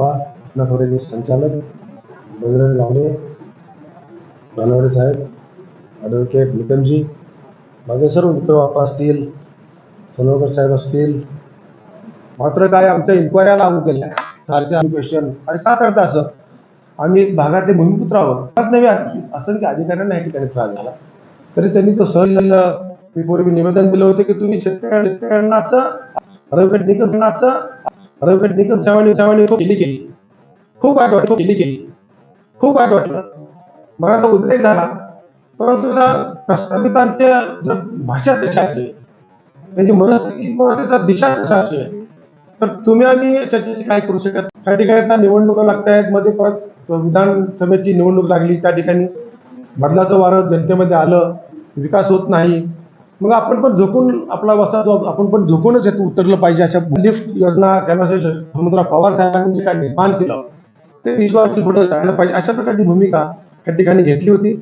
बाप्पा नटवरेचे संचालक. बजरंग गावडे मानवडे साहेब ॲडव्होकेट निकमजी. माझे सर्व मित्र बाप्पा असतील सोनवकर साहेब असतील. मात्र काय आमच्या इन्क्वायऱ्या लागू केल्या. सारखे आम्ही क्वेश्चन आणि का करता असं? आम्ही भागातले भूमिपुत्र आहोत. असं नव्हे असं की अधिकाऱ्यांना या ठिकाणी त्रास झाला. तरी त्यांनी तो सहन मी पूर्वी निवेदन दिलं होतं की तुम्ही शेतकऱ्यांना असं ॲडव्होकेट निकम असं ॲडव्होकेट निकम चव्हाणी चव्हाणी खूप केली गेली खूप वाईट वाटलं केली गेली खूप वाईट वाटलं. मला उद्रेक झाला. परंतु प्रस्थापितांच्या जर भाषा तशा असेल त्यांची मनस्थिती किंवा त्याचा दिशा तसा असेल तर तुम्ही आणि याच्याची काय करू शकत? त्या ठिकाणी आता निवडणुका लागत आहेत मध्ये परत विधानसभेची निवडणूक लागली. त्या ठिकाणी बदलाचं वारं जनतेमध्ये आलं. विकास होत नाही. मग आपण पण झोपून आपला वसा आपण पण झोपूनच येतो उतरलं पाहिजे अशा लिफ्ट योजना समुद्र पवार साहेबांनी काय निर्माण केलं? ते विश्वास पुढे जायला पाहिजे. अशा प्रकारची भूमिका त्या ठिकाणी घेतली होती.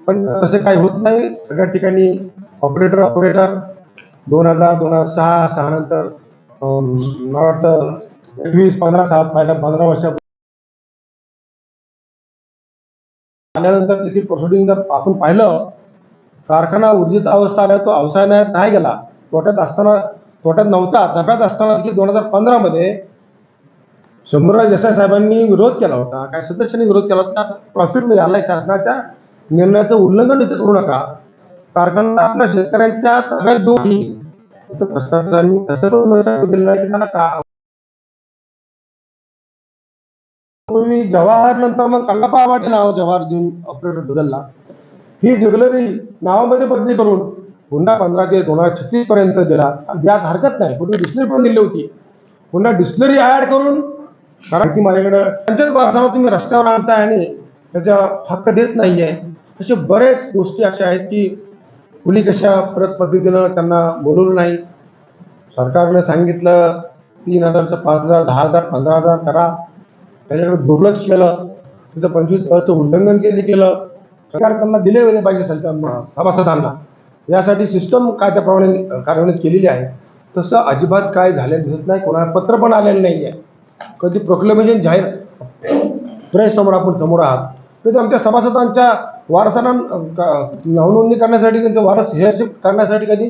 पण तसं काही होत नाही. सगळ्या ठिकाणी ऑपरेटर ऑपरेटर दोन हजार दोन हजार सहा सहा नंतर मला वाटतं एकवीस पंधरा सहा पहिल्या पंधरा वर्षा आल्यानंतर देखील प्रोसिडिंग जर आपण पाहिलं कारखाना ऊर्जित अवस्था आल्या तो अवसायनात नाही गेला. तोट्यात असताना तोट्यात नव्हता नफ्यात असताना की दोन हजार पंधरा मध्ये शंभूराज देसाई साहेबांनी विरोध केला होता. काही सदस्यांनी विरोध केला होता. प्रॉफिटमध्ये शासनाच्या निर्णयाचं उल्लंघन इथे करू नका. कारखाना आपल्या शेतकऱ्यांच्या ताब्यात देऊ भ्रष्टाचारांनी असं का? जवाहर नंतर मग कल्लापा वाटे नाव जवाहर देऊन ऑपरेटर बदलला. ही ज्वेलरी नावामध्ये बदली करून हुंडा पंधरा ते दोन हजार छत्तीस पर्यंत दिला यात हरकत नाही पूर्वी डिस्लरी पण दिली होती. हुंडा डिस्लरी ऍड करून कारण की माझ्याकडे त्यांच्याच वारसाला तुम्ही रस्त्यावर आणताय आणि त्याचा हक्क देत नाहीये. असे बरेच गोष्टी अशा आहेत की कुणी कशा परत पद्धतीनं त्यांना बोलवलं नाही. सरकारनं सांगितलं तीन हजारचं पाच हजार दहा हजार पंधरा हजार करा. त्याच्याकडे दुर्लक्ष केलं. तिथं पंचवीस अचं उल्लंघन केले केलं. त्यांना दिले गेले पाहिजे संचार सभासदांना. यासाठी सिस्टम काय त्याप्रमाणे कार्यान्वित केलेली आहे. तसं अजिबात काय झालेलं दिसत नाही कोणाला पत्र पण आलेलं नाही आहे कधी प्रोक्लेमेशन जाहीर प्रेस समोर आपण समोर आहात. कधी आमच्या सभासदांच्या वारसांना नावनोंदणी करण्यासाठी त्यांचं वारस हेअरशिप करण्यासाठी कधी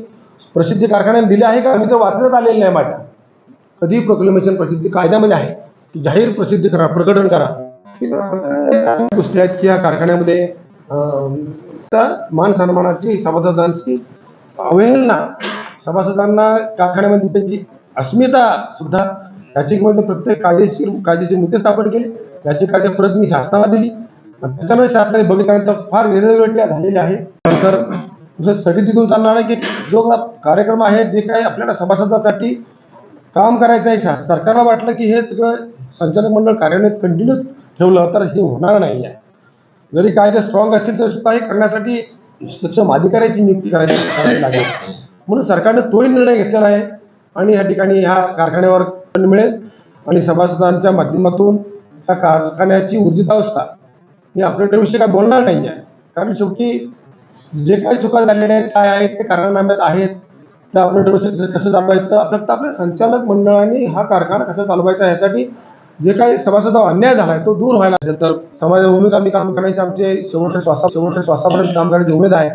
प्रसिद्धी कारखान्याने दिले आहे का? मी ते वाचण्यात आलेलं नाही माझ्या. कधी प्रोक्लेमेशन प्रसिद्धी कायद्यामध्ये आहे. की जाहीर प्रसिद्धी करा प्रकटन करा. गोष्टी आहेत की या कारखान्यामध्ये मान सन्मानाची सभासदांची अवहेलना सभासदांना कारखान्यामध्ये त्यांची अस्मिता सुद्धा याचिकेमध्ये प्रत्येक कायदेशीर कायदेशीर मुद्दे स्थापन केले. याचिकाच्या परत मी शासनाला दिली. त्याच्यामध्ये शासनाने बघितल्यानंतर फार निर्णय झालेल्या आहे नंतर दुसरं स्टडी तिथून चालणार आहे की जो कार्यक्रम आहे जे काही आपल्याला सभासदासाठी काम करायचं आहे शास सरकारला वाटलं की हे सगळं संचालक मंडळ कार्यालयात कंटिन्यू ठेवलं तर हे होणार नाही आहे. जरी कायदे स्ट्रॉंग असतील तर सुद्धा हे करण्यासाठी सक्षम अधिकाऱ्याची नियुक्ती करायची करावी लागेल. म्हणून सरकारने तोही निर्णय घेतलेला आहे आणि या ठिकाणी ह्या कारखान्यावर पण मिळेल आणि सभासदांच्या माध्यमातून त्या कारखान्याची ऊर्जितावस्था मी आपल्याविषयी काय बोलणार नाही आहे. कारण शेवटी जे काही चुका झालेल्या आहेत काय आहेत ते कारखान्यात आहेत. त्या ऑपरेटरविषयी कसं कसं चालवायचं आपलं आपल्या संचालक मंडळाने हा कारखाना कसा चालवायचा यासाठी जे काही सभासदावर अन्याय झाला आहे तो दूर व्हायला असेल तर समाजाच्या भूमिका आम्ही काम करण्याचे आमचे शेवटच्या श्वासा शेवटच्या श्वासापर्यंत काम करण्याची उमेद आहे.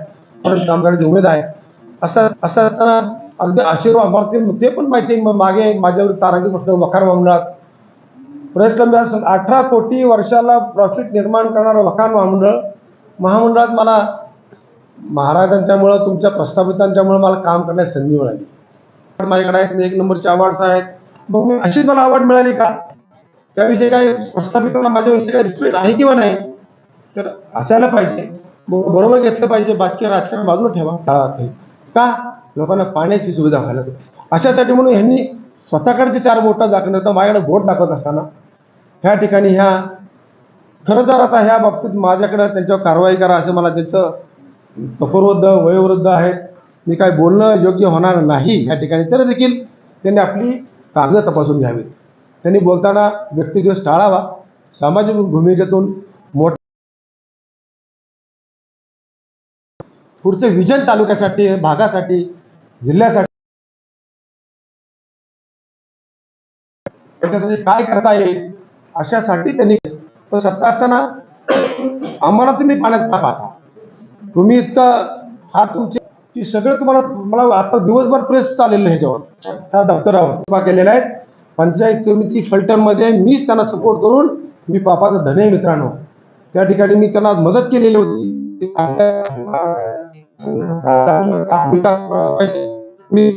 परत काम करण्याची उमेद आहे. असं असं असताना अगदी आशीर्वाद मला ते ते पण माहिती आहे, मग मागे माझ्यावर तारांकित प्रश्न वखार मंडळात प्रेस अठरा कोटी वर्षाला प्रॉफिट निर्माण करणारं वखार महामंडळ महामंडळात मला महाराजांच्यामुळं तुमच्या प्रस्थापितांच्यामुळं मला काम करण्याची संधी मिळाली. पण माझ्याकडे आहेत एक नंबरचे अवॉर्ड्स आहेत. मग मी अशीच मला अवॉर्ड मिळाली का? त्याविषयी काय प्रस्थापितांना माझ्याविषयी काही रिस्पेक्ट आहे किंवा नाही? तर असायला पाहिजे. बरोबर घेतलं पाहिजे. बाकी राजकारण बाजूला ठेवा. टाळा नाही. का? लोकांना पाण्याची सुविधा व्हायला पाहिजे अशासाठी म्हणून ह्यांनी स्वतःकडचे चार बोटं दाखवण्यात माझ्याकडे बोट दाखवत असताना ह्या ठिकाणी ह्या खरं तर आता ह्या बाबतीत माझ्याकडे त्यांच्यावर कारवाई करा असं मला त्यांचं तपोवृद्ध वयोवृद्ध आहेत. मी काय बोलणं योग्य होणार नाही या ठिकाणी. तर देखील त्यांनी आपली कागद तपासून घ्यावी त्यांनी बोलताना व्यक्तिदिवस टाळावा. सामाजिक भूमिकेतून मोठ पुढचे विजन तालुक्यासाठी भागासाठी जिल्ह्यासाठी काय करता येईल अशासाठी त्यांनी पण सत्ता असताना आम्हाला तुम्ही पाण्यात का पाहता? तुम्ही इतकं हा तुमचे की सगळं तुम्हाला मला आता दिवसभर प्रेस चाललेलं आहे ह्याच्यावर. त्या दप्तरावर उभा केलेला आहे. पंचायत समिती फलटणमध्ये मीच त्यांना सपोर्ट करून मी पापाचा धने मित्रांनो. त्या ठिकाणी मी त्यांना मदत केलेली होती. मी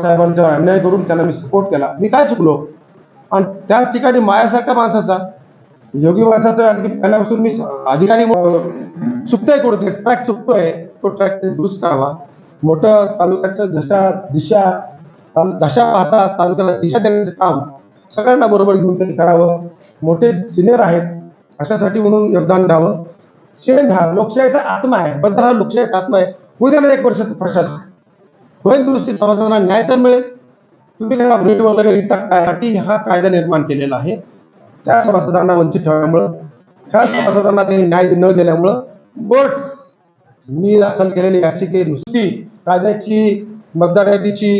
साहेबांचा अन्याय करून त्यांना मी सपोर्ट केला. मी काय चुकलो? आणि त्याच ठिकाणी माझ्यासारख्या माणसाचा योगी माणसाचा आणखी पहिल्यापासून मी अधिकारी चुकतोय कुठे ट्रॅक चुकतोय तो ट्रॅक दुरुस्त करावा. मोठं तालुक्याचं दशा दिशा दशा पाहता तालुक्याला दिशा देण्याचं काम सगळ्यांना बरोबर घेऊन त्यांनी करावं. मोठे सिनियर आहेत अशासाठी म्हणून योगदान द्यावं. शेण घ्या लोकशाहीचा आत्मा आहे बदल हा लोकशाहीचा आत्मा आहे. उद्या ना एक वर्ष प्रशासन होईल दुरुस्ती समाजाला न्याय तर मिळेल. तुम्ही त्याला रेट वगैरे टाकण्यासाठी हा कायदा निर्माण केलेला आहे. त्या सभासदांना वंचित ठेवल्यामुळं त्या सभासदांना ते न्याय न दिल्यामुळं बट मी दाखल केलेली याचिके नुसती कायद्याची मतदार यादीची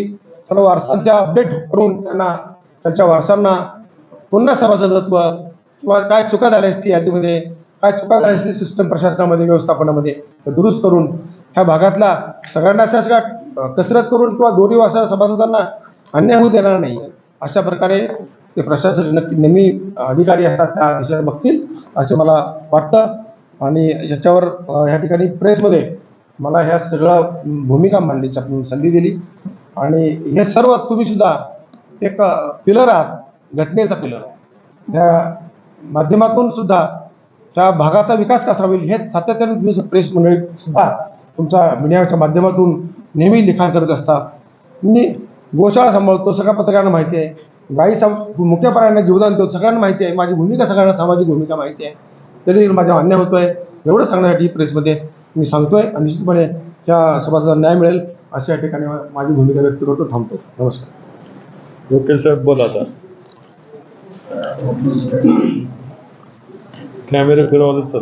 सर्व वारसांच्या अपडेट करून त्यांना त्यांच्या वारसांना पुन्हा सभासदत्व किंवा काय चुका झाल्या असती यादीमध्ये काय चुका झाल्या असतील सिस्टम प्रशासनामध्ये व्यवस्थापनामध्ये दुरुस्त करून ह्या भागातला सगळ्यांना अशा कसरत करून किंवा दोन्ही वासा सभासदांना अन्याय होऊ देणार नाही अशा प्रकारे ते प्रशासन नक्की नेहमी अधिकारी असतात त्या दिशेने बघतील असं मला वाटतं. आणि याच्यावर ह्या ठिकाणी प्रेसमध्ये मला ह्या सगळं भूमिका मांडण्याची आपण संधी दिली. आणि हे सर्व तुम्ही सुद्धा एक पिलर आहात घटनेचा पिलर त्या माध्यमातून सुद्धा त्या भागाचा विकास कसा होईल हे सातत्याने तुम्ही प्रेस मंडळी सुद्धा तुमच्या मीडियाच्या माध्यमातून नेहमी लिखाण करत असता मी गोशाळा सांभाळतो सगळ्या पत्रकारांना माहिती आहे. गाई सम मुख्य प्राण्यांना जीवदान देतो सगळ्यांना माहिती आहे. माझी भूमिका सगळ्यांना सामाजिक भूमिका माहिती आहे. तरी माझ्या मान्य होतोय एवढं सांगण्यासाठी प्रेसमध्ये मी सांगतोय. आणि निश्चितपणे त्या सभासदांना न्याय मिळेल. अशा ठिकाणी माझी भूमिका व्यक्त करतो थांबतो. नमस्कार. वकील साहेब बोला आता. कॅमेरे फिरवले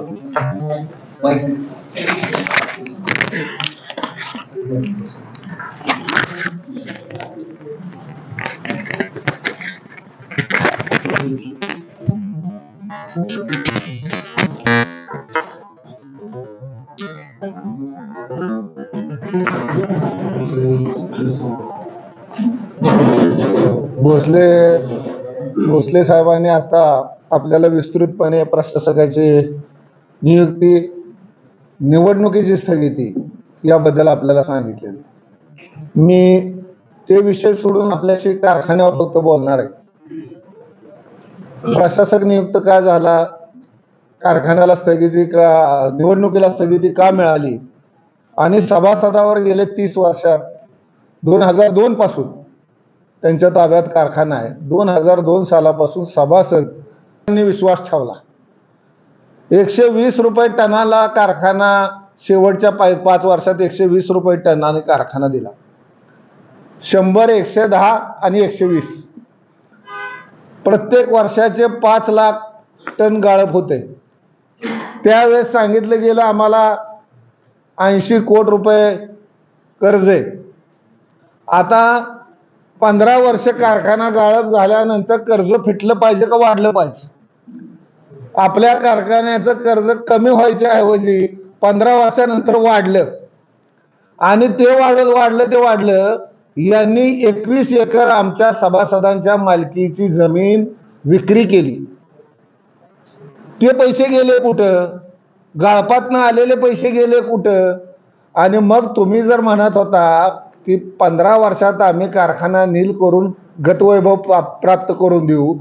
you. भोसले भोसले साहेबांनी आता आपल्याला विस्तृतपणे प्रशासकाची नियुक्ती निवडणुकीची स्थगिती याबद्दल आपल्याला सांगितले मी ते विषय सोडून आपल्याशी कारखान्यावर फक्त बोलणार आहे. प्रशासक नियुक्त का झाला कारखान्याला स्थगिती का निवडणुकीला स्थगिती का मिळाली? आणि सभासदावर गेले तीस वर्षात दोन हजार दोन पासून त्यांच्या ताब्यात कारखाना आहे. दोन हजार दोन सालापासून सभासदांनी विश्वास ठेवला. एकशे वीस रुपये टनाला कारखाना शेवटच्या पाय पाच वर्षात एकशे वीस रुपये टनाने कारखाना दिला. शंभर एकशे दहा आणि एकशे वीस प्रत्येक वर्षाचे पाच लाख टन गाळप होते. त्यावेळेस सांगितलं गेलं आम्हाला ऐंशी कोट रुपये कर्ज आहे. आता पंधरा वर्ष कारखाना गाळप झाल्यानंतर कर्ज फिटलं पाहिजे का वाढलं पाहिजे? आपल्या कारखान्याचं कर्ज कमी व्हायच्या ऐवजी पंधरा वर्षानंतर वाढलं. आणि ते वाढत वाढलं ते वाढलं. यांनी एकवीस एकर आमच्या सभासदांच्या मालकीची जमीन विक्री केली. ते पैसे गेले कुठं? गाळपातनं आलेले पैसे गेले कुठं? आणि मग तुम्ही जर म्हणत होता की पंधरा वर्षात आम्ही कारखाना नील करून गतवैभव प्राप्त करून देऊ.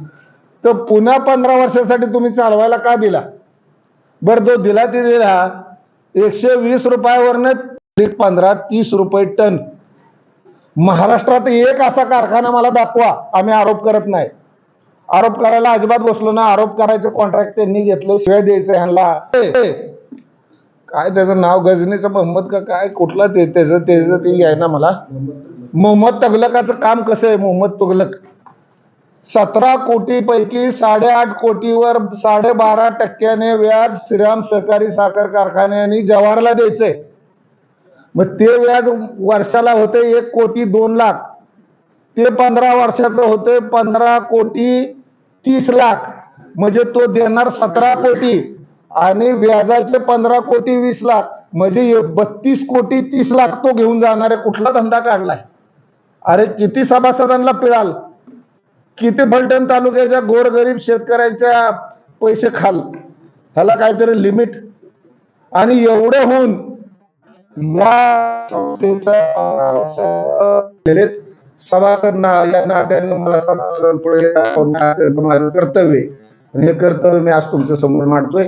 तर पुन्हा पंधरा वर्षासाठी तुम्ही चालवायला का दिला? बरं जो दिला ते दिला. एकशे वीस रुपयावरनं पंधरा तीस रुपये टन. महाराष्ट्रात एक असा कारखाना मला दाखवा. आम्ही आरोप करत नाही. आरोप करायला अजिबात बसलो ना. आरोप करायचं कॉन्ट्रॅक्ट त्यांनी घेतलं. शिवाय द्यायचं ह्यांना. काय त्याचं नाव गजनीचं मोहम्मद का काय? कुठलं ते त्याचं त्याचं ते आहे ना मला. मोहम्मद तगलकाचं काम कसं आहे मोहम्मद तुगलक? सतरा कोटी पैकी साडेआठ कोटीवर साडेबारा टक्क्याने व्याज श्रीराम सहकारी साखर कारखान्याने जवाहरला द्यायचंय. मग ते व्याज वर्षाला होते एक कोटी दोन लाख. ते पंधरा वर्षाचं होते पंधरा कोटी तीस लाख. म्हणजे तो देणार सतरा कोटी. आणि व्याजाचे पंधरा कोटी वीस लाख म्हणजे बत्तीस कोटी तीस लाख तो घेऊन जाणार आहे कुठला धंदा काढलाय? अरे किती सभासदांना पिळाल? किती फलटण तालुक्याच्या गोरगरीब शेतकऱ्यांच्या पैसे खाल? ह्याला काहीतरी लिमिट. आणि एवढे होऊन या संस्थेचा सभासद या नात्याने मला सभासद माझं कर्तव्य हे कर्तव्य मी आज तुमच्यासमोर मांडतोय.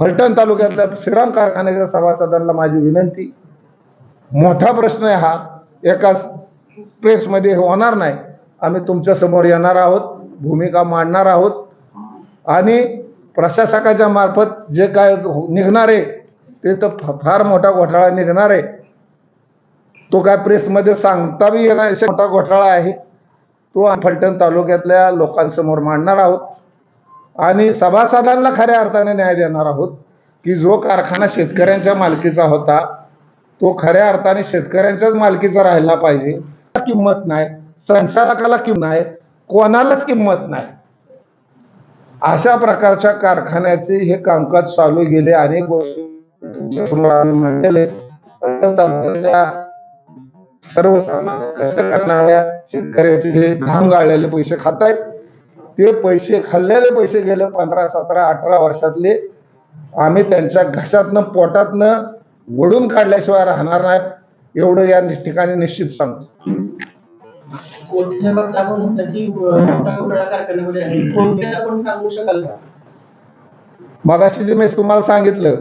फलटण तालुक्यातल्या श्रीराम कारखान्याच्या सभासदांना माझी विनंती मोठा प्रश्न आहे हा. एकाच प्रेसमध्ये होणार नाही. आम्ही तुमच्यासमोर येणार आहोत भूमिका मांडणार आहोत. आणि प्रशासकाच्या मार्फत जे काय निघणार आहे ते तर फ- फार मोठा घोटाळा निघणार. आहे तो काय प्रेसमध्ये सांगता बी येणार मोठा घोटाळा आहे. तो फलटण तालुक्यातल्या लोकांसमोर मांडणार आहोत. आणि सभासदांना खऱ्या अर्थाने न्याय देणार आहोत की जो कारखाना शेतकऱ्यांच्या मालकीचा होता तो खऱ्या अर्थाने शेतकऱ्यांच्याच मालकीचा राहिला पाहिजे. किंमत नाही संचालकाला किंमत नाही कोणालाच किंमत नाही. अशा प्रकारच्या कारखान्याचे हे कामकाज चालू गेले अनेक सर्व तुमच्यासमोर कष्ट करणाऱ्या शेतकऱ्याचे घाम गाळलेले पैसे खात आहेत ते पैसे खाल्लेले पैसे गेले पंधरा सतरा अठरा वर्षातले. आम्ही त्यांच्या घशातनं पोटातनं वडून काढल्याशिवाय राहणार नाही. एवढं या ठिकाणी निश्चित सांगतो. मगाशी जे मी तुम्हाला सांगितलं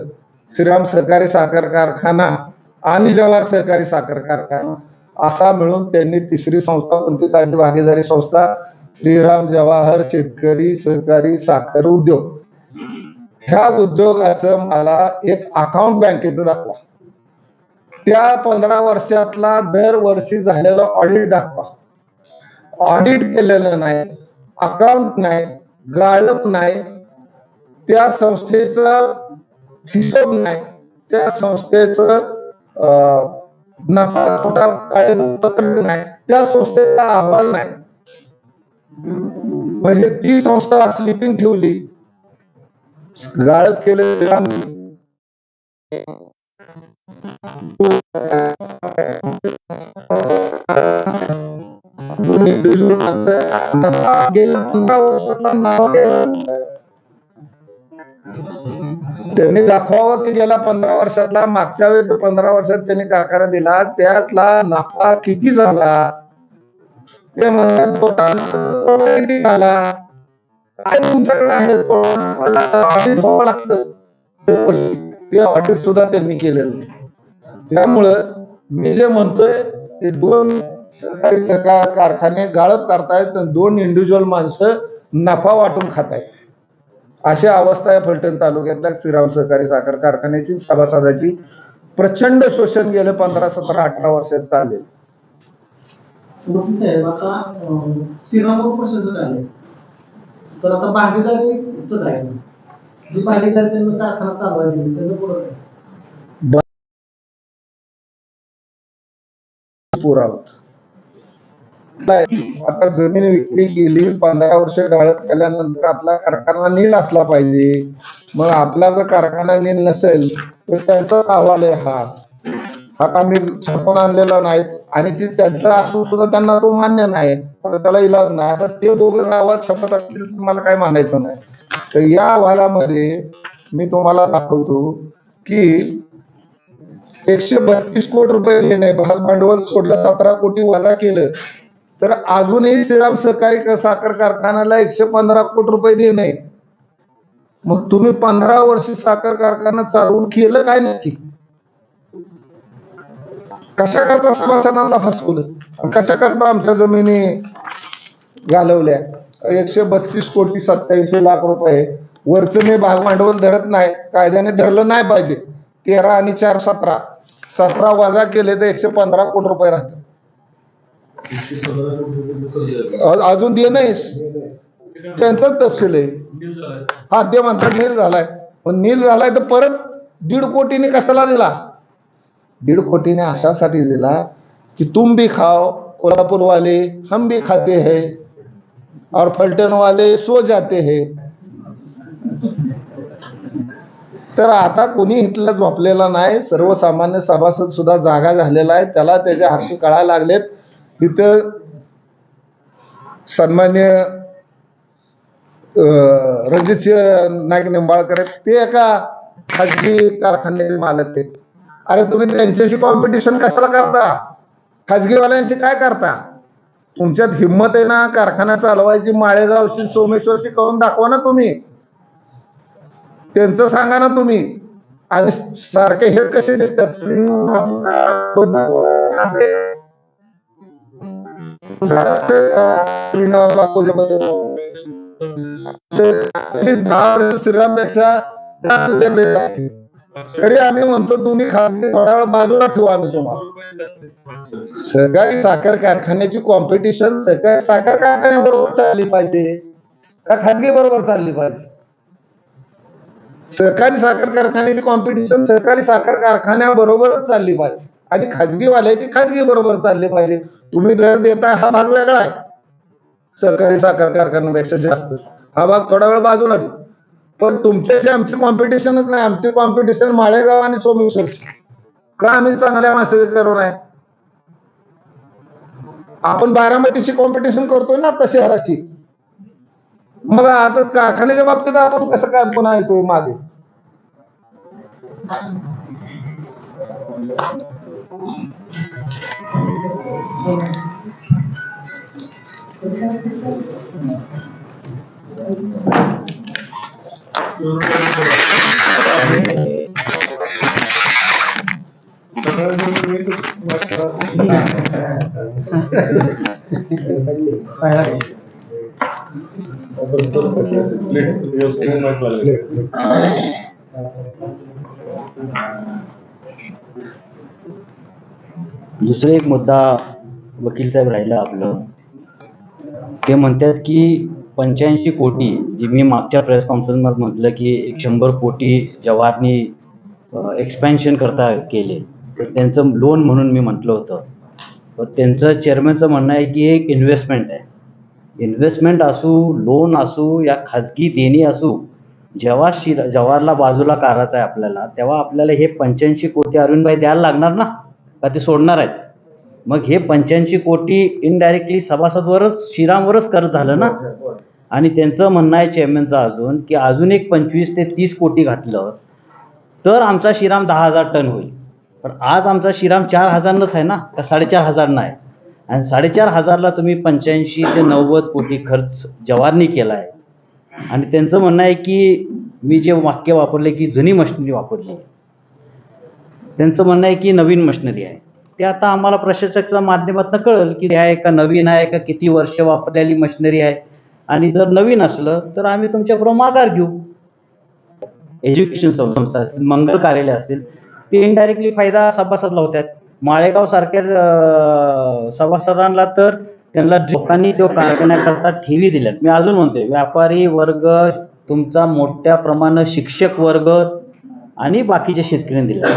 श्रीराम सहकारी साखर कारखाना आणि जवाहर सहकारी साखर कारखाना असा मिळून त्यांनी तिसरी संस्था कोणती काढली भागीदारी संस्था श्रीराम जवाहर शेतकरी सहकारी साखर उद्योग. ह्या उद्योगाचं मला एक अकाउंट बँकेचं दाखवा. त्या पंधरा वर्षातला दरवर्षी झालेला ऑडिट दाखवा. ऑडिट केलेलं नाही अकाउंट नाही गाळप नाही त्या संस्थेचा हिशोब नाही त्या संस्थेचं अं, नफा तोटा नाही त्या संस्थेचा अहवाल नाही. म्हणजे ती संस्था स्लिपिंग ठेवली. गाळप केलं पंधरा नाव त्यांनी दाखवावं की गेल्या पंधरा वर्षातला मागच्या वेळेस पंधरा वर्षात त्यांनी कारखाना दिला त्यातला नफा किती झाला? ते म्हणतात झाला काय तुमच्याकडे आहे ऑडिट व्हावं लागतं ते ऑडिट सुद्धा त्यांनी केलेलं नाही. त्यामुळं मी जे म्हणतोय ते दोन सरकारी सरकार कारखाने गाळप करतायत आणि दोन इंडिव्हिज्युअल माणसं नफा वाटून खातायत अशी अवस्था आहे फलटण तालुक्यातल्या श्रीराम सहकारी साखर कारखान्याची सभासदाची प्रचंड शोषण गेले पंधरा सतरा अठरा वर्षात चालले डॉक्टर साहेब आता श्रीरामपूर प्रशासक आले. तर आता भागीदारीच काय जी भागीदारी त्यांनी कारखाना चालवायला दिली त्याचं पुढं काय? पुरावा आता जमीन विकली गेली पंधरा वर्ष गाळत केल्यानंतर आपला कारखाना नील असला पाहिजे. मग आपला जर कारखाना नील नसेल तर त्यांचा अहवाल आहे हा. हा का मी छापून आणलेला नाही आणि ते त्यांचा असून सुद्धा त्यांना तो मान्य नाही. तर त्याला इलाज नाही. आता ते दोघं गावात छपत असतील तर मला काय मानायचं नाही. तर या अहवालामध्ये मी तुम्हाला दाखवतो की एकशे बत्तीस कोटी रुपये देणे भाग भांडवल सोडलं सतरा कोटी वजा केलं तर अजूनही श्रीराम सहकारी साखर कारखान्याला एकशे पंधरा कोटी रुपये देणे. मग तुम्ही पंधरा वर्ष साखर कारखाना चालवून केलं काय नक्की? कशा करता सभासदांना फसवलं? कशा करता आमच्या जमिनी घालवल्या? एकशे बत्तीस कोटी सत्याऐंशी लाख रुपये. वरचं मी भाग भांडवल धरत नाही. कायद्याने धरलं नाही पाहिजे. तेरा आणि चार सतरा. सतरा वजा केले तर एकशे पंधरा कोटी रुपये राहतात. अजून दे नाही त्यांचाच तपशील आहे. हा ते म्हणतात नील झालाय. पण नील झालाय तर परत दीड कोटीने कशाला दिला? दीड कोटीने अशासाठी दिला कि तुम भी खाओ कोल्हापूर वाले हम भी खाते हैं और फलटण वाले सो जाते हैं. तर आता कोणी इथलं झोपलेला नाही सर्वसामान्य सभासद सुद्धा जागा झालेला आहे त्याला त्याचे हक्क कळायला लागलेत. इथं सन्मान्य रणजित सिंह नाईक निंबाळकर ते एका खाजगी कारखान्याचे मालक ते अरे तुम्ही त्यांच्याशी कॉम्पिटिशन कशाला करता? खाजगीवाल्यांशी काय करता? तुमच्यात हिंमत आहे ना कारखाना चालवायची माळेगावशी सोमेश्वरशी करून दाखवा ना तुम्ही. त्यांचं सांगा ना तुम्ही. आणि सारखे हे कसे दिसतात? श्रीरामपेक्षा तरी आम्ही म्हणतो तुम्ही खासगी थोडा वेळ बाजूला ठेवा आम्ही तुम्हाला सहकारी साखर कारखान्याची कॉम्पिटिशन सहकारी साखर कारखान्याबरोबर चालली पाहिजे. का खाजगी बरोबर चालली पाहिजे? सहकारी साखर कारखान्याची कॉम्पिटिशन सहकारी साखर कारखान्याबरोबरच चालली पाहिजे. आणि खाजगीवाल्याची खाजगी बरोबर चालली पाहिजे. तुम्ही दर देता हा भाग वेगळा आहे. सहकारी साखर कारखान्यापेक्षा जास्त. हा भाग थोडा वेळ बाजूला ठेवा. पण तुमच्याशी आमची कॉम्पिटिशनच नाही. आमची कॉम्पिटिशन माळेगाव आणि सोमेश्वरची का आम्ही चांगल्या मासे करू नाही आपण बारामतीशी कॉम्पिटिशन करतोय ना आता शहराची. मग आता कारखान्याच्या बाबतीत आपण कसं काय पुन्हा येतोय मागे? दुसरं एक मुद्दा वकील साहेब राहिला आपलं. ते म्हणतात की पंच्याऐंशी कोटी जे मी मागच्या प्रेस कॉन्फरन्समध्ये म्हटलं की एक शंभर कोटी जवाहरनी एक्सपॅन्शन करता केले. तर त्यांचं लोन म्हणून मी म्हटलं होतं. तर त्यांचं चेअरमॅनचं म्हणणं आहे की हे एक इन्व्हेस्टमेंट आहे. इन्व्हेस्टमेंट असू लोन असू या खाजगी देणी असू जेव्हा शिर जवाहरला बाजूला काढायचं आहे आपल्याला तेव्हा आपल्याला हे पंच्याऐंशी कोटी अरुणभाई द्यायला लागणार ना? का ते सोडणार आहेत? मग हे पंच्याऐंशी कोटी इनडायरेक्टली सभासदवरच श्रीरामवरच कर्ज झालं ना? आणि त्यांचं म्हणणं आहे चेअरमॅनचं अजून की अजून एक पंचवीस ते तीस कोटी घातलं तर आमचा श्रीराम दहा हजार टन होईल. पण आज आमचा श्रीराम चार हजारनंच आहे ना? का साडेचार हजार नाही? आणि साडेचार हजारला तुम्ही पंच्याऐंशी ते नव्वद कोटी खर्च जवारनी केला आहे आणि त्यांचं म्हणणं आहे की मी जे वाक्य वापरले की जुनी मशिनरी वापरली. त्यांचं म्हणणं आहे की नवीन मशिनरी आहे. ते आता आम्हाला प्रशासकाच्या माध्यमातून कळेल की ह्या आहे का नवीन आहे का किती वर्ष वापरलेली मशिनरी आहे. आणि जर नवीन असलं तर आम्ही तुमच्याकडून माघार घेऊ. एज्युकेशन संस्था असतील मंगल कार्यालय असतील ते इनडायरेक्टली फायदा सभासदला होतात. माळेगाव सारख्या सभासदांना तर त्यांना लोकांनी तो कारखान्याकरता ठेवी दिल्यात. मी अजून म्हणतोय व्यापारी वर्ग तुमचा मोठ्या प्रमाणात शिक्षक वर्ग आणि बाकीच्या शेतकऱ्यांनी दिल्या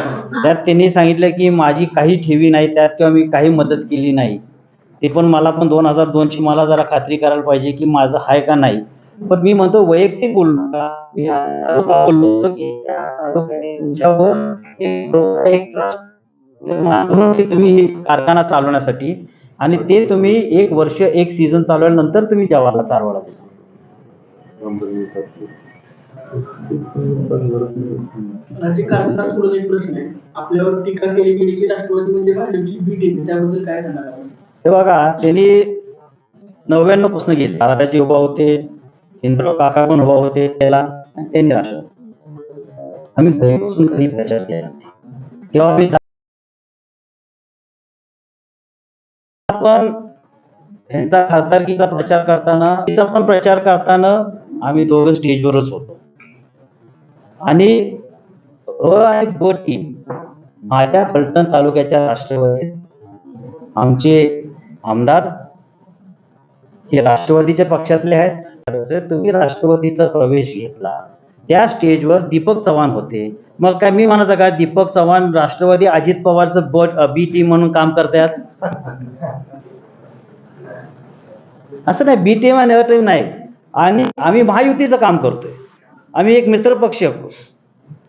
त्यात त्यांनी सांगितलं की माझी काही ठेवी नाही त्यात किंवा मी काही मदत केली नाही. ते पण मला पण दोन हजार दोनची मला जरा खात्री करायला पाहिजे की माझं आहे का नाही. पण मी म्हणतो वैयक्तिक बोललो नका बोललो तुम्ही कारखाना चालवण्यासाठी आणि ते तुम्ही एक वर्ष एक सीझन चालवल्यानंतर तुम्ही जवाहरला चालवायला प्रश्न आपल्यावर टीका केली गेली की राष्ट्रवादी म्हणजे भाजपची बी टीम त्याबद्दल काय सांगणार आपण? हे बघा त्यांनी नव्याण्णवपासून गेले दादाजी उभा होते इंद्र काका पण उभा होते त्याला त्यांनी आम्ही घरी बसून कधी प्रचार केला. तेव्हा पण त्यांचा खासदारकीचा प्रचार करताना तिचा पण प्रचार करताना आम्ही दोघं स्टेजवरच होतो. आणि अ आणि ब टीम माझ्या फलटण तालुक्याच्या राष्ट्रवादी आमचे आमदार हे राष्ट्रवादीच्या पक्षातले आहेत. तुम्ही राष्ट्रवादीचा प्रवेश घेतला त्या स्टेजवर दीपक चव्हाण होते. मग काय मी म्हणायचं का दीपक चव्हाण राष्ट्रवादी अजित पवारचं बट बी टीम म्हणून काम करतात असं नाही बी टीम आणि टीम नाही. आणि आम्ही महायुतीचं काम करतोय. आम्ही एक मित्र पक्ष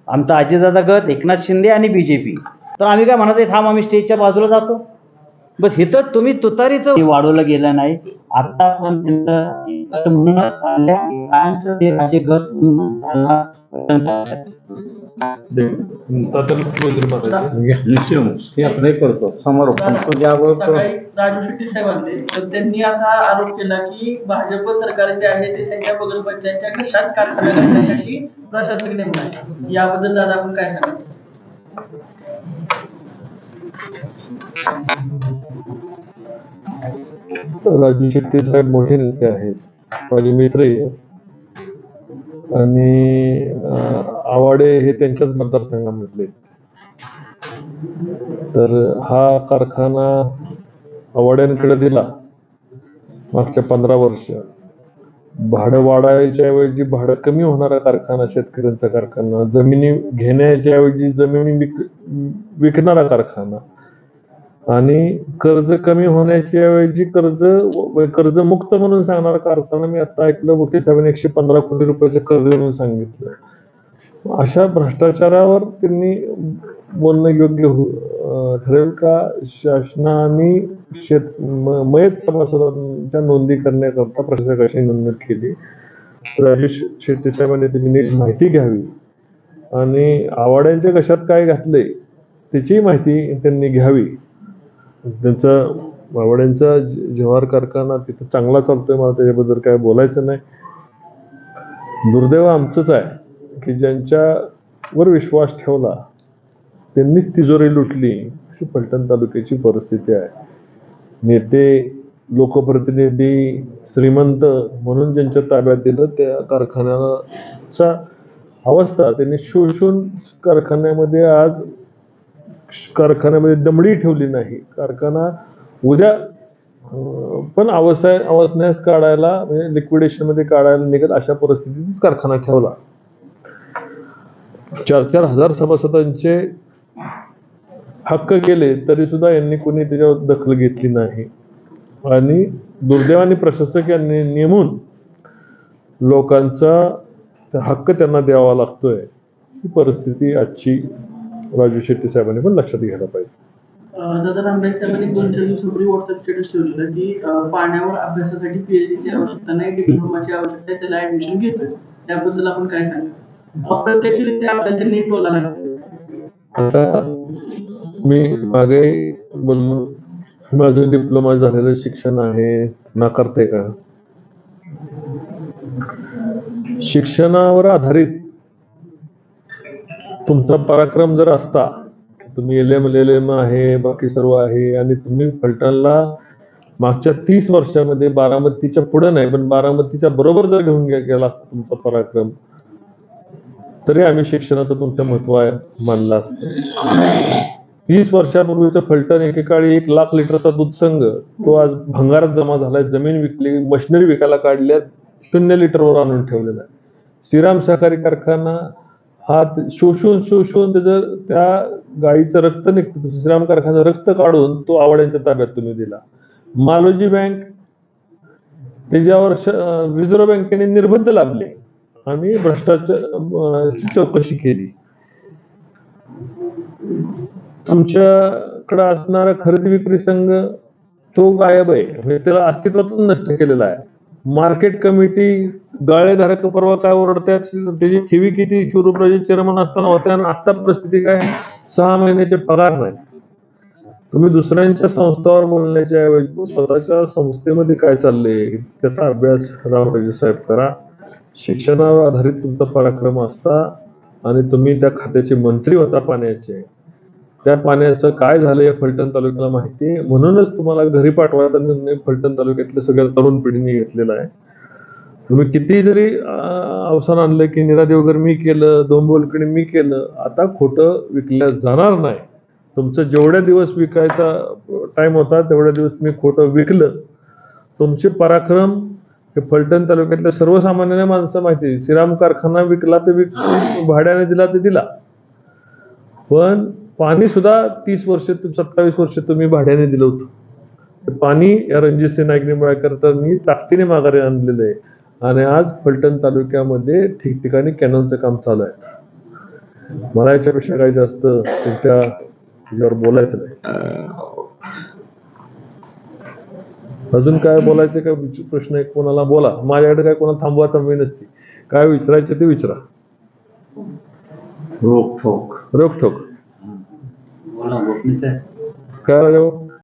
आमचा अजितदादा गट एकनाथ शिंदे आणि बी जे पी. तर आम्ही काय म्हणत आहे थांब आम्ही स्टेजच्या बाजूला जातो. बस इथं तुम्ही तुतारीचं वाढवलं गेलं नाही. आता पण करतो समारोप राजू शेट्टी तर त्यांनी असा आरोप केला की भाजप सरकार जे आहे ते त्यांच्या पंचायतच्या कशात कारखाना करण्यासाठी प्रशासक नेमणार याबद्दल दादा आपण काय सांगा राजू शेट्टी साहेब मोठे नेते आहेत. माझे मित्रही आणि आवाडे हे त्यांच्याच मतदारसंघामधले तर हा कारखाना आवाड्यांकडे दिला मागच्या पंधरा वर्ष. भाडं वाढायच्या ऐवजी भाडं कमी होणारा कारखाना शेतकऱ्यांचा कारखाना जमिनी घेण्याच्या ऐवजी जमिनी विक विकणारा कारखाना. आणि कर्ज कमी होण्याच्या ऐवजी कर्ज म्हणजे कर्ज मुक्त म्हणून सांगणार कारखाना मी आता ऐकलं वकील साहेबांनी एकशे पंधरा कोटी रुपयाचं कर्ज म्हणून सांगितलं. अशा भ्रष्टाचारावर त्यांनी बोलणं योग्य हो-, ठरेल का? शासनाने शेत मयत सभासदांच्या नोंदी करण्याकरता प्रशासकाची नोंदणी केली. राजेश शेट्टी साहेबांनी त्याची नीट माहिती घ्यावी. आणि आवाड्यांच्या कशात काय घातलंय त्याची माहिती त्यांनी घ्यावी. त्यांचा मावड्यांचा जव्हार कारखाना तिथं चांगला चालतोय मला त्याच्याबद्दल काय बोलायचं नाही. दुर्दैव आमचंच आहे की ज्यांच्यावर विश्वास ठेवला त्यांनीच तिजोरी लुटली अशी फलटण तालुक्याची परिस्थिती आहे. नेते लोकप्रतिनिधी श्रीमंत म्हणून ज्यांच्या ताब्यात दिलं त्या कारखान्याचा अवस्था त्यांनी शोषून कारखान्यामध्ये आज कारखान्यामध्ये दमडी ठेवली नाही. कारखाना उद्या पण अवसाय अवसण्यास काढायला म्हणजे लिक्विडेशनमध्ये काढायला निघत अशा परिस्थितीतच कारखाना ठेवला. चार चार हजार सभासदांचे हक्क गेले तरी सुद्धा यांनी कोणी त्याच्यावर दखल घेतली नाही. आणि दुर्दैवाने प्रशासक यांनी नेमून लोकांचा हक्क त्यांना द्यावा लागतोय. ही परिस्थिती आजची राजू शेट्टी साहेबांनी पण लक्षात घ्यायला पाहिजे. दादा साहेबांनी दोन चार दिवसापूर्वी व्हॉट्सअप स्टेटस ठेवलेलं की पाण्यावर अभ्यासासाठी पीएचडीची आवश्यकता नाही डिप्लोमाची आवश्यकता आहे त्याला ऍडमिशन घेतोय. त्याबद्दल आपण काय सांगा? अप्रत्यक्षरित्या आपल्याला त्यांनी टोला लागला. आता मी मागे बोललो माझं डिप्लोमा झालेलं शिक्षण आहे नाकारते का? शिक्षणावर आधारित तुमचा पराक्रम जर असता तुम्ही एल एम एल एम आहे बाकी सर्व आहे आणि तुम्ही फलटणला मागच्या तीस वर्षामध्ये बारामतीच्या पुढे नाही पण बारामतीच्या बरोबर जर घेऊन गेला असता तुमचा पराक्रम तरी आम्ही शिक्षणाचं तुमचं महत्त्व आहे मानलं असतं. तीस वर्षापूर्वीचं फलटण एकेकाळी एक लाख लिटरचा दूध संघ तो आज भंगारात जमा झालाय जमीन विकली मशिनरी विकायला काढल्या शून्य लिटरवर आणून ठेवलेला आहे. श्रीराम सहकारी कारखाना हा शोषून शोषून त्याचं त्या गाईचं रक्त निघतं. श्रीराम कारखान्याचं रक्त काढून तो आवड्यांच्या ताब्यात तुम्ही दिला. मालोजी बँक त्याच्यावर रिझर्व्ह बँकेने निर्बंध लाभले आणि भ्रष्टाचार चौकशी केली. तुमच्याकडे असणारा खरेदी विक्री संघ तो गायब आहे. म्हणजे त्याला अस्तित्वातून नष्ट केलेला आहे. मार्केट कमिटी गाळेधारक परवा काय ओरडतात त्याची ठेवी किती शिवरूपराजे चेअरमन असताना होत्या आणि आता परिस्थिती काय? सहा महिन्याचे पगार नाही तुम्ही दुसऱ्यांच्या संस्थावर बोलण्याच्या ऐवजी स्वतःच्या संस्थेमध्ये काय चाललंय त्याचा अभ्यास रामराजे साहेब करा. शिक्षणावर आधारित तुमचा पराक्रम असता आणि तुम्ही त्या खात्याचे मंत्री होता पाण्याचे. त्या पाण्याचं काय झालं या फलटण तालुक्याला माहिती आहे? म्हणूनच तुम्हाला घरी पाठवायचा निर्णय फलटण तालुक्यातल्या सगळ्या तरुण पिढीने घेतलेला आहे. तुम्ही किती जरी अवसान आणलं की निरा देवगर मी केलं दोंबोलकडे मी केलं आता खोटं विकलं जाणार नाही. तुमचं जेवढ्या दिवस विकायचा टाइम होता तेवढ्या दिवस तुम्ही खोटं विकलं. तुमचे पराक्रम हे फलटण तालुक्यातल्या सर्वसामान्य माणसं माहिती श्रीराम कारखाना विकला ते विक भाड्याने दिला ते दिला. पण पाणी सुद्धा तीस वर्ष सत्तावीस वर्ष तुम्ही भाड्याने दिलं होतं. ते पाणी या रणजितसिंह नाईक निंबाळकरांनी ताकदीने माघारी आणलेलं आहे. आणि आज फलटण तालुक्यामध्ये ठिकठिकाणी कॅनलचं काम चालू आहे. मला याच्यापेक्षा काही जास्त त्यांच्या याच्यावर बोलायचं नाही. अजून काय बोलायचं काय प्रश्न आहे? कोणाला बोला. माझ्याकडे काय कोणाला थांबवा थांबवी नसती. काय विचारायचं ते विचारा. रोख ठोक रोखोक बोला गोपनीस आहे काय राजा भाऊ?